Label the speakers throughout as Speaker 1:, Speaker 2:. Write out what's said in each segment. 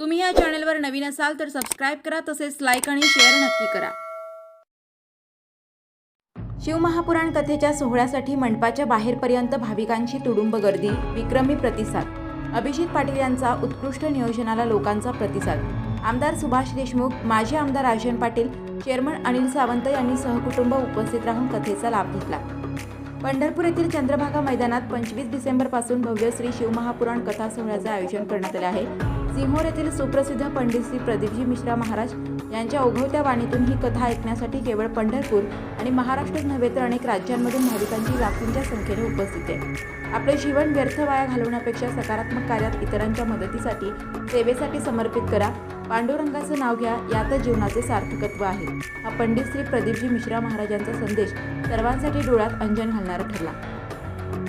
Speaker 1: तुम्ही या चॅनलवर नवीन असाल तर सबस्क्राईब करा तसेच लाईक आणि शेअर नक्की करा. शिवमहापुराण कथेच्या सोहळ्यासाठी मंडपाच्या बाहेरपर्यंत भाविकांची तुडुंब गर्दी विक्रमी प्रतिसाद. अभिजित पाटील यांचा उत्कृष्ट नियोजनाला लोकांचा प्रतिसाद. आमदार सुभाष देशमुख माजी आमदार राजन पाटील चेअरमन अनिल सावंत यांनी सहकुटुंब उपस्थित राहून कथेचा लाभ घेतला. पंढरपूर येथील चंद्रभागा मैदानात पंचवीस डिसेंबरपासून भव्य श्री शिवमहापुराण कथा सोहळ्याचं आयोजन करण्यात आले आहे. सिमोर येथील सुप्रसिद्ध पंडित श्री प्रदीपजी मिश्रा महाराज यांच्या ओघवत्या वाणीतून ही कथा ऐकण्यासाठी केवळ पंढरपूर आणि महाराष्ट्रच नव्हे तर अनेक राज्यांमधून भाविकांची लाखोंच्या संख्येने उपस्थित आहे. आपले जीवन व्यर्थ वाया घालवण्यापेक्षा सकारात्मक कार्यात इतरांच्या मदतीसाठी सेवेसाठी समर्पित करा. पांडुरंगाचं नाव घ्या यातच जीवनाचे सार्थकत्व आहे. हा पंडित श्री प्रदीपजी मिश्रा महाराजांचा संदेश सर्वांसाठी डोळ्यात अंजन घालणारा ठरला.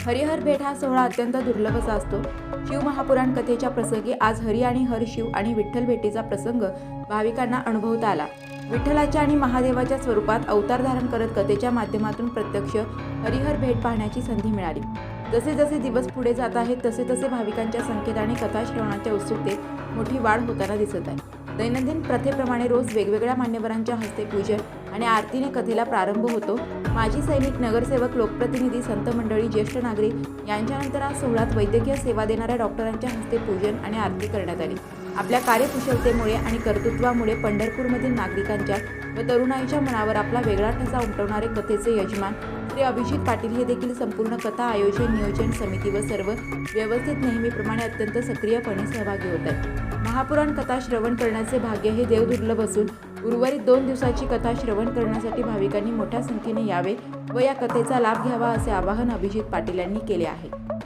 Speaker 1: हरिहर भेट हा सोहळा अत्यंत दुर्लभचा असतो. शिवमहापुराण कथेच्या प्रसंगी आज हरी आणि हर शिव आणि विठ्ठल भेटीचा प्रसंग भाविकांना अनुभवता आला. विठ्ठलाच्या आणि महादेवाच्या स्वरूपात अवतार धारण करत कथेच्या माध्यमातून प्रत्यक्ष हरिहर भेट पाहण्याची संधी मिळाली. जसे जसे दिवस पुढे जात आहेत तसे तसे भाविकांच्या संख्येत आणि कथा श्रवणाच्या उत्सुकतेत मोठी वाढ होताना दिसत आहे. दैनंदिन प्रथेप्रमाणे रोज वेगवेगळ्या मान्यवरांच्या हस्ते पूजन आणि आरतीने कथेला प्रारंभ होतो. माजी सैनिक नगरसेवक लोकप्रतिनिधी संत मंडळी ज्येष्ठ नागरिक यांच्यानंतर आज सोहळ्यात वैद्यकीय सेवा देणाऱ्या डॉक्टरांच्या हस्ते पूजन आणि आरती करण्यात आली. आपल्या कार्यकुशलतेमुळे आणि कर्तृत्वामुळे पंढरपूरमधील नागरिकांच्या व तरुणाईच्या मनावर आपला वेगळा ठसा उमटवणारे कथेचे यजमान श्री अभिजित पाटील हे देखील संपूर्ण कथा आयोजन नियोजन समिती व सर्व व्यवस्थित नेहमीप्रमाणे अत्यंत सक्रियपणे सहभागी होत आहेत. महापुराण कथा श्रवण करण्याचे भाग्य हे देवदुर्लभ असून उर्वरित दोन दिवसाची कथा श्रवण करण्यासाठी भाविकांनी मोठ्या संख्येने यावे व या कथेचा लाभ घ्यावा असे आवाहन अभिजित पाटील यांनी केले आहे.